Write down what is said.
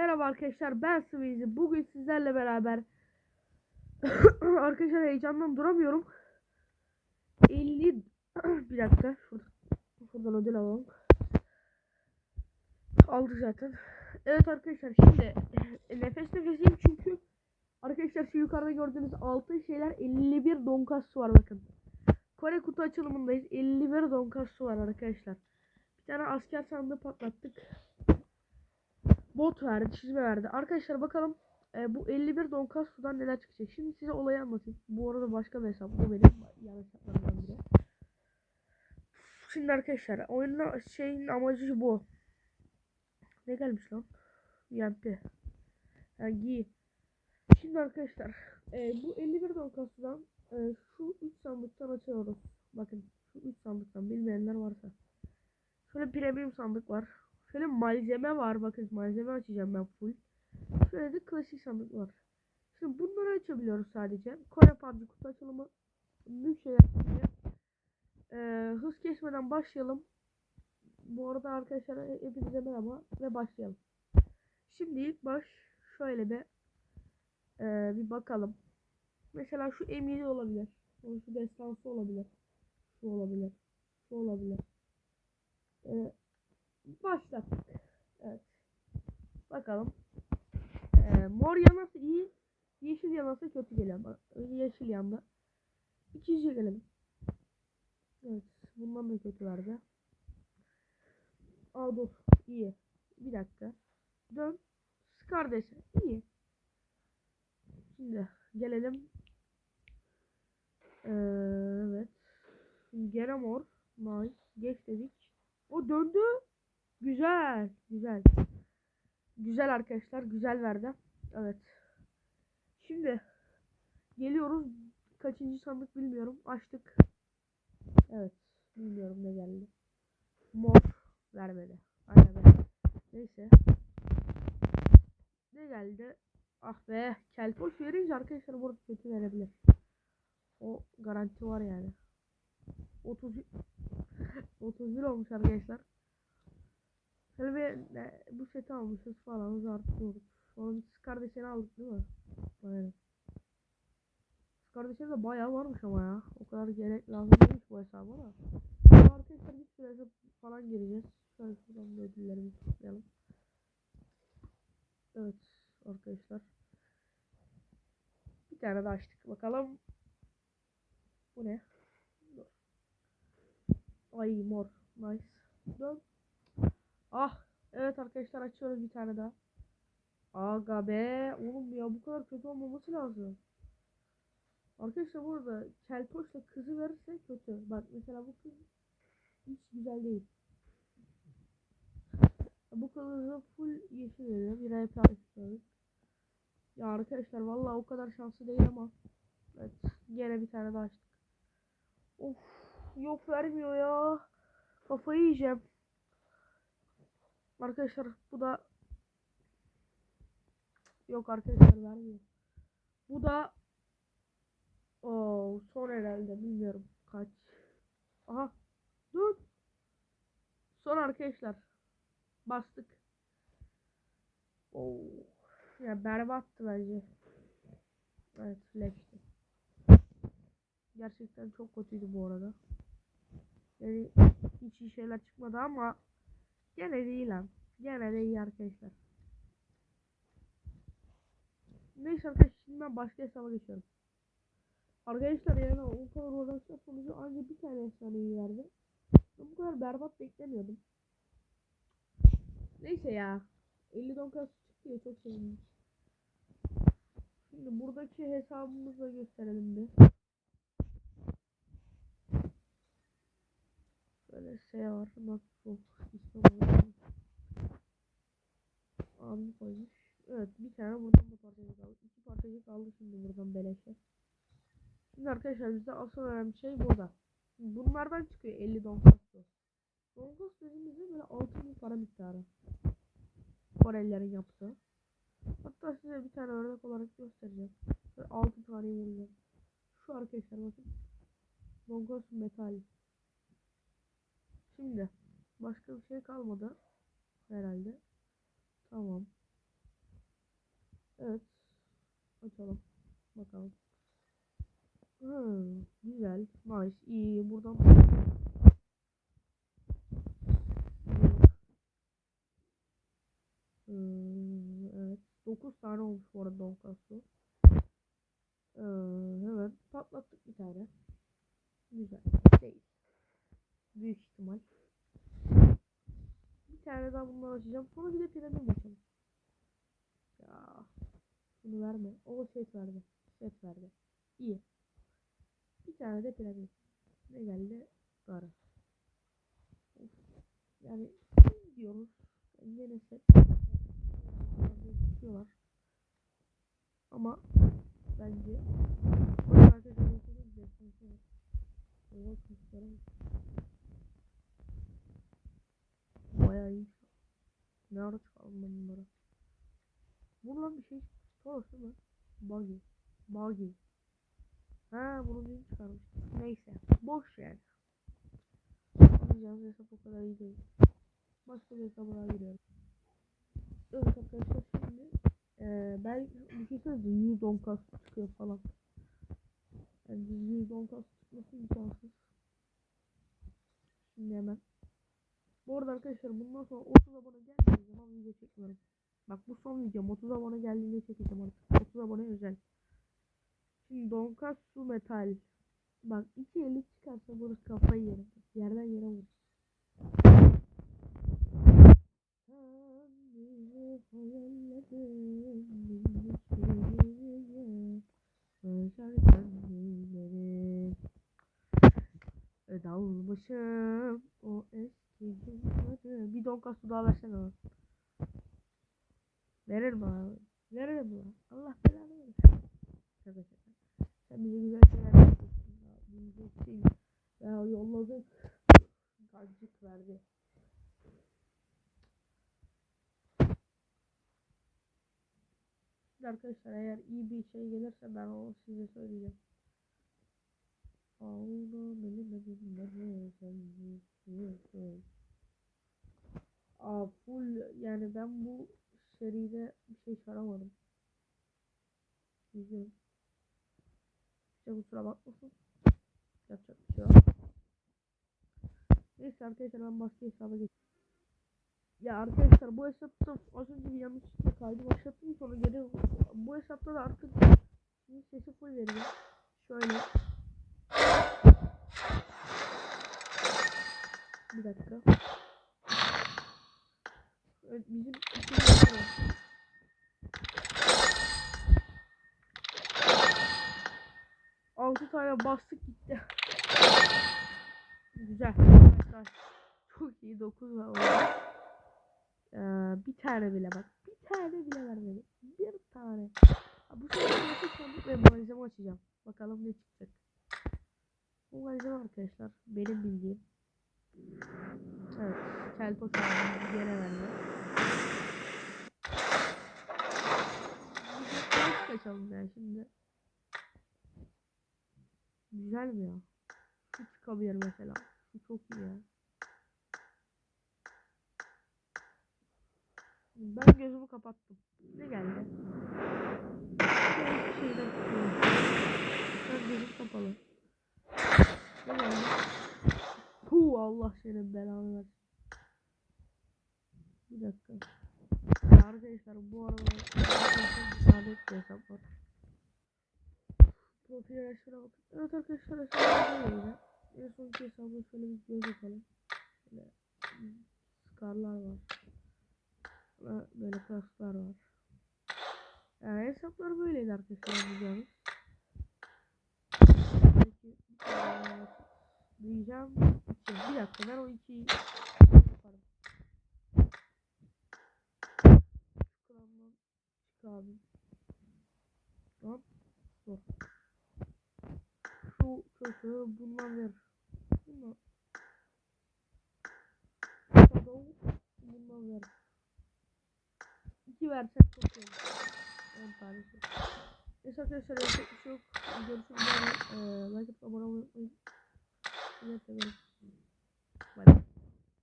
Merhaba arkadaşlar ben Sweezy. Bugün sizlerle beraber arkadaşlar heyecandan duramıyorum. 50 bir dakika şurada, şuradan ödül alalım. Aldık zaten. Evet arkadaşlar şimdi nefes nefesiyim çünkü arkadaşlar şu yukarıda gördüğünüz altın şeyler 51 donkasu var bakın. Kore kutu açılımındayız. 51 donkasu var arkadaşlar. Bir tane asker sandığı patlattık bot verdi, çizme verdi. Arkadaşlar bakalım e, bu 51 donkas sudan neler çıkacak. Şimdi size olayı anlatayım. Bu arada başka bir hesap. Bu benim yanlış hesaplarımdan biri. Şimdi arkadaşlar oyunun şeyin amacı bu. Ne gelmiş lan? YMP. Yani giy. Şimdi arkadaşlar e, bu 51 donkasından e, şu 3 sandıktan açıyoruz. Bakın şu 3 sandıktan bilmeyenler varsa. Şöyle premium sandık var. Şöyle malzeme var. Bakın malzeme açacağım ben full. Şöyle de klasik sandık var. Şimdi bunları açabiliyoruz sadece. Kore PUBG kutu açılımı. Büyük şeyler. Ee, hız kesmeden başlayalım. Bu arada arkadaşlar hepinize merhaba ve başlayalım. Şimdi ilk baş şöyle bir ee, bir bakalım. Mesela şu M7 olabilir. Şu destansı olabilir. Şu olabilir. Şu olabilir. Ee, başlattık. Evet. Bakalım. Ee, mor yanası iyi. Yeşil yanası kötü geliyor. Bak, Yeşil yanda. İkinci gelelim. Evet. Bundan da kötü verdi. Aa dur. İyi. Bir dakika. Dön. Scar desen. İyi. Şimdi gelelim. Ee, evet. Gene mor. Nice. Geç dedik. O döndü. Güzel. Güzel. Güzel arkadaşlar. Güzel verdi. Evet. Şimdi geliyoruz. Kaçıncı sandık bilmiyorum. Açtık. Evet. Bilmiyorum ne geldi. Mor vermedi. Aynen. Neyse. Ne geldi? Ah be. Kelpoş verince arkadaşlar burada kötü verebilir. O garanti var yani. 30 31 olmuş arkadaşlar. Şöyle bir e, bu seti almışız falan zartıyoruz. Sonra bir kardeşini aldık değil mi? Aynen. Kardeşine de bayağı varmış ama ya. O kadar gerek lazım değilmiş bu hesaba da. Arkadaşlar bir hesap falan gireceğiz. Şöyle şuradan da ödüllerimizi toplayalım. Evet arkadaşlar. Bir tane daha açtık. Bakalım. Bu ne? Ay mor. Nice. Dön. Ah. Evet arkadaşlar açıyoruz bir tane daha. Aga be. Oğlum ya bu kadar kötü olmaması lazım. Arkadaşlar burada kelpoşla kızı verirse kötü. Bak mesela bu kız hiç güzel değil. Bu kızı full yeşil veriyor. Bir RP açıyoruz. Ya arkadaşlar vallahi o kadar şanslı değil ama. Evet. Gene bir tane daha açtık. Of. Yok vermiyor ya. Kafayı yiyeceğim. Arkadaşlar bu da Yok arkadaşlar vermiyor. Bu da o son herhalde bilmiyorum kaç. Aha. Dur. Son arkadaşlar. Bastık. Oo. Ya berbattı bence. Evet, flash'ti. Gerçekten çok kötüydü bu arada. Yani hiç iyi şeyler çıkmadı ama gene de iyi lan. Gene de iyi arkadaşlar. Neyse arkadaşlar şimdi ben başka hesaba geçiyorum. Arkadaşlar yani o kadar uğraşma sonucu ancak bir tane efsaneyi verdi. Ben bu kadar berbat beklemiyordum. Neyse ya. 50 donkas çıktı ya çok sevindim. Şimdi buradaki hesabımızı da gösterelim bir. Böyle şey var. Nasıl İstanbul'da. Abi koymuş. Evet bir tane buradan da parçacık kaldı. İki parçacık kaldı şimdi buradan beleşe. Şimdi arkadaşlar bize asıl önemli şey burada. Bunlardan çıkıyor 50 donkos. Donkos dediğimizde böyle altın bir para miktarı. Korelilerin yaptığı. Hatta size bir tane örnek olarak göstereceğim. Böyle 6 taneyi vereceğim. Şu arkadaşlar bakın. Donkos metal. Şimdi başka bir şey kalmadı. Herhalde. Tamam. açalım. Bakalım. Hmm, güzel. Nice. iyi. Buradan Hmm, evet. 9 tane olmuş bu arada Donkasu. Ee, hemen patlattık bir tane. Güzel. Değil. Büyük ihtimal. Tane daha bundan açacağım. Sonra bir de piramit açalım. Ya. Bunu verme. O set verdi. Set verdi. İyi. Bir tane de piramit. Ne geldi? Of. Yani diyoruz. Yine set. Tutuyorlar. Ama bence Bakın arkadaşlar bu senin destansı var. Oha kuşlara bak. Bayağı iyi. Ne ara çıkardım ben bunları? Buradan bir şey Toros değil mi? Buggy. Buggy. Ha bunu dün çıkarmıştım. Neyse. Boş yani. Anlayacağınız hesap o kadar iyi değil. Başka bir hesaba daha giriyorum. Evet arkadaşlar şimdi eee ben düşünsenize 100 donkas çıkıyor falan. Yani 100 donkas çıkması imkansız. Şimdi hemen. Bu arada arkadaşlar bundan sonra 30 abone geldiği zaman video çekmiyorum. Bak bu son videom 30 abone geldiğinde çekeceğim artık. 30 abone özel. Şimdi Donkas su metal. Bak 2.50 çıkarsa burası kafayı yerim. Yerden yere E, Dalmışım o eski Bir donka su daha versene lan Veririm abi Veririm lan Allah belanı versin. Şaka şaka Sen bize güzel şeyler yapıyorsun. Ya şey Ya yolladık. Kancık verdi. Arkadaşlar eğer iyi bir şey gelirse ben onu size söyleyeceğim. Ağla benim elimde sen Aa full yani ben bu seride bir şey çıkaramadım. Üzgünüm. Size kusura bakmasın. Yapacak bir şey yok. Neyse arkadaşlar ben başka hesaba geçeyim. Ya arkadaşlar bu hesapta az önce bir yanlışlıkla kaydı başlattım sonra geri bu hesapta da artık şimdi sesi full veriyor. Şöyle. Bir dakika. Evet, bizim. Altı tane bastık gitti. Güzel. Arkadaşlar. Çok iyi 9 var orada. Ee, bir tane bile bak. Bir tane bile vermedi. Bir tane. Bu sefer sandık ve malzeme açacağım. Bakalım ne çıkacak. Malzeme arkadaşlar. Benim bildiğim. Evet. Kelpo sağlam. Gene. Nasıl kaçalım ya şimdi. Güzel mi ya? Şu çıkabilir mesela. Şu çok iyi ya. Ben gözümü kapattım. Ne geldi? Ben gözüm kapalı. Puh Allah senin belanı versin. Bir dakika. Arkadaşlar bu arada müsaade bir hesap var. Profil araçlara bakın. Evet arkadaşlar hesabı böyle. En sonki hesabı şöyle bir göz atalım. Böyle skarlar var. Böyle kaslar var. Yani hesaplar böyleydi arkadaşlar diyeceğimiz. Belki eee, diyeceğim iki. Bir dakika ben o ikiyi yaparım. Şu kramdan çık abi. Hop. Dur. Şu köşe bundan ver. Bundan. Shadow bundan ver. İki versek çok iyi olur. 10 tanesi. Neyse arkadaşlar yapacak bir şey yok. Görüşürüz. Ee, like atıp abone olmayı unutmayın. Evet. Bye.